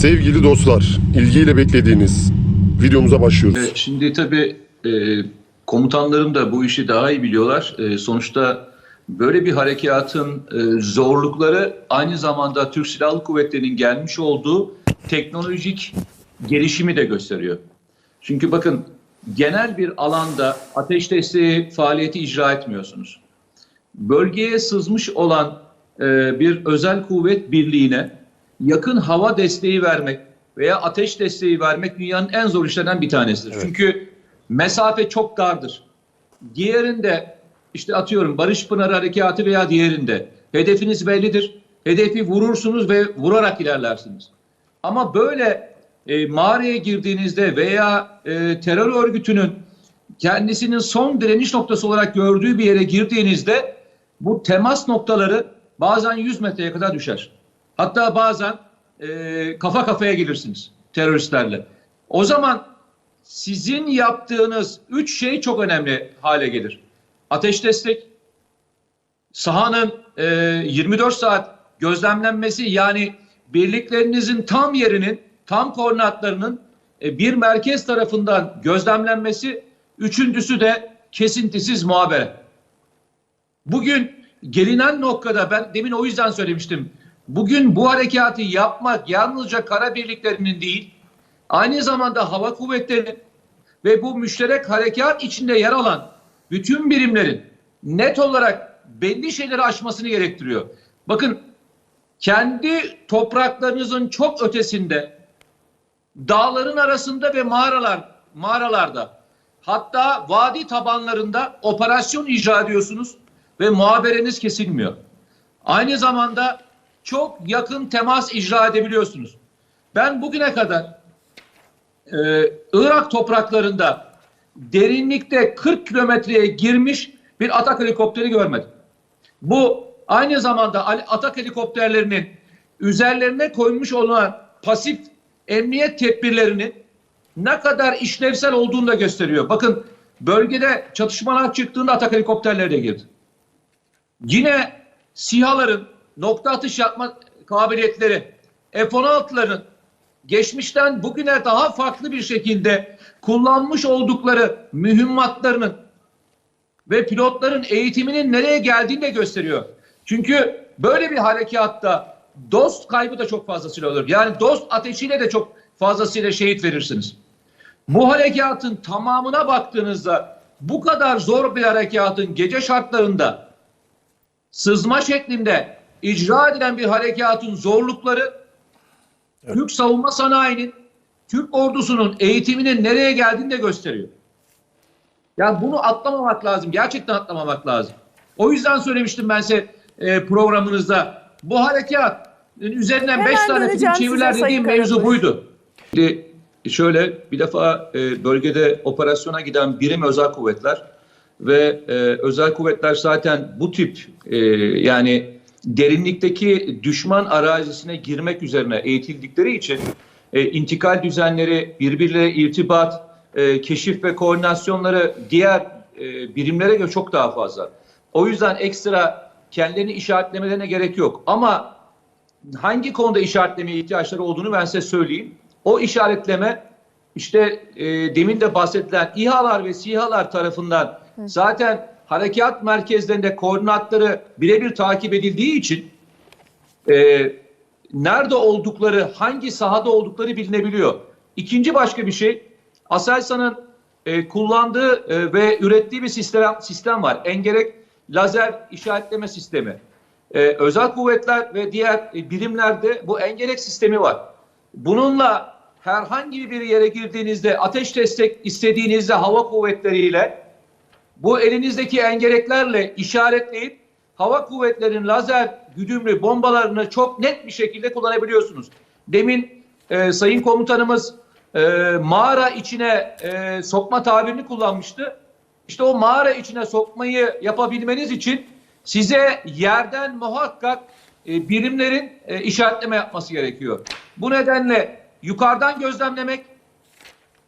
Sevgili dostlar, ilgiyle beklediğiniz videomuza başlıyoruz. Evet, Şimdi tabii e, komutanlarım da bu işi daha iyi biliyorlar. E, sonuçta böyle bir harekatın e, zorlukları aynı zamanda Türk Silahlı Kuvvetleri'nin gelmiş olduğu teknolojik gelişimi de gösteriyor. Çünkü bakın genel bir alanda ateş desteği faaliyeti icra etmiyorsunuz. Bölgeye sızmış olan e, bir özel kuvvet birliğine yakın hava desteği vermek veya ateş desteği vermek dünyanın en zor işlerinden bir tanesidir. Çünkü mesafe çok dardır. Diğerinde işte atıyorum Barış Pınarı Harekatı veya diğerinde hedefiniz bellidir. Hedefi vurursunuz ve vurarak ilerlersiniz. Ama böyle e, mağaraya girdiğinizde veya e, terör örgütünün kendisinin son direniş noktası olarak gördüğü bir yere girdiğinizde bu temas noktaları bazen 100 metreye kadar düşer. Hatta bazen e, kafa kafaya gelirsiniz teröristlerle. O zaman sizin yaptığınız üç şey çok önemli hale gelir. Ateş destek, sahanın e, 24 saat gözlemlenmesi yani birliklerinizin tam yerinin, tam koordinatlarının e, bir merkez tarafından gözlemlenmesi, üçüncüsü de kesintisiz muhabere. Bugün gelinen noktada ben demin o yüzden söylemiştim. Bugün bu harekatı yapmak yalnızca kara birliklerinin değil, aynı zamanda hava kuvvetlerinin ve bu müşterek harekat içinde yer alan bütün birimlerin net olarak belli şeyleri aşmasını gerektiriyor. Bakın kendi topraklarınızın çok ötesinde dağların arasında ve mağaralar mağaralarda hatta vadi tabanlarında operasyon icra ediyorsunuz ve muhabereniz kesilmiyor. Aynı zamanda çok yakın temas icra edebiliyorsunuz. Ben bugüne kadar e, Irak topraklarında derinlikte 40 kilometreye girmiş bir atak helikopteri görmedim. Bu aynı zamanda atak helikopterlerinin üzerlerine koymuş olan pasif emniyet tedbirlerinin ne kadar işlevsel olduğunu da gösteriyor. Bakın bölgede çatışmalar çıktığında atak helikopterleri de girdi. Yine SİHA'ların nokta atış yapma kabiliyetleri, F-16'ların geçmişten bugüne daha farklı bir şekilde kullanmış oldukları mühimmatlarının ve pilotların eğitiminin nereye geldiğini de gösteriyor. Çünkü böyle bir harekatta dost kaybı da çok fazlasıyla olur. Yani dost ateşiyle de çok fazlasıyla şehit verirsiniz. Bu harekatın tamamına baktığınızda bu kadar zor bir harekatın gece şartlarında sızma şeklinde icra edilen bir harekatın zorlukları Türk savunma sanayinin, Türk ordusunun eğitiminin nereye geldiğini de gösteriyor. Yani bunu atlamamak lazım. Gerçekten atlamamak lazım. O yüzden söylemiştim ben size e, programınızda. Bu harekat üzerinden Hemen beş tane film çeviriler dediğim mevzu buydu. Şimdi şöyle bir defa e, bölgede operasyona giden birim özel kuvvetler ve e, özel kuvvetler zaten bu tip e, yani derinlikteki düşman arazisine girmek üzerine eğitildikleri için e, intikal düzenleri, birbirleriyle irtibat, e, keşif ve koordinasyonları diğer e, birimlere göre çok daha fazla. O yüzden ekstra kendilerini işaretlemelerine gerek yok. Ama hangi konuda işaretlemeye ihtiyaçları olduğunu ben size söyleyeyim. O işaretleme işte e, demin de bahsedilen İHA'lar ve SİHA'lar tarafından zaten harekat merkezlerinde koordinatları birebir takip edildiği için e, nerede oldukları, hangi sahada oldukları bilinebiliyor. İkinci başka bir şey, Aselsan'ın e, kullandığı e, ve ürettiği bir sistem sistem var. Engerek lazer işaretleme sistemi. E, özel kuvvetler ve diğer e, birimlerde bu engerek sistemi var. Bununla herhangi bir yere girdiğinizde ateş destek istediğinizde hava kuvvetleriyle bu elinizdeki engereklerle işaretleyip hava kuvvetlerinin lazer güdümlü bombalarını çok net bir şekilde kullanabiliyorsunuz. Demin e, sayın komutanımız e, mağara içine e, sokma tabirini kullanmıştı. İşte o mağara içine sokmayı yapabilmeniz için size yerden muhakkak e, birimlerin e, işaretleme yapması gerekiyor. Bu nedenle yukarıdan gözlemlemek,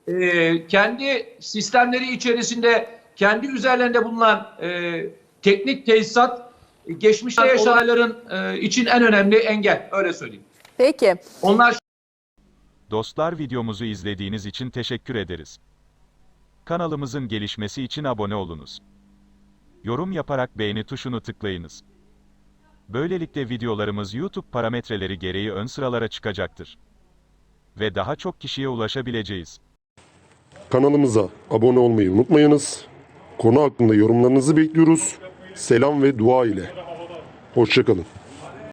e, kendi sistemleri içerisinde kendi üzerlerinde bulunan e, teknik tesisat e, geçmişte yaşananların e, için en önemli engel öyle söyleyeyim. Peki. Onlar Dostlar videomuzu izlediğiniz için teşekkür ederiz. Kanalımızın gelişmesi için abone olunuz. Yorum yaparak beğeni tuşunu tıklayınız. Böylelikle videolarımız YouTube parametreleri gereği ön sıralara çıkacaktır. Ve daha çok kişiye ulaşabileceğiz. Kanalımıza abone olmayı unutmayınız. Konu hakkında yorumlarınızı bekliyoruz. Selam ve dua ile. Hoşçakalın.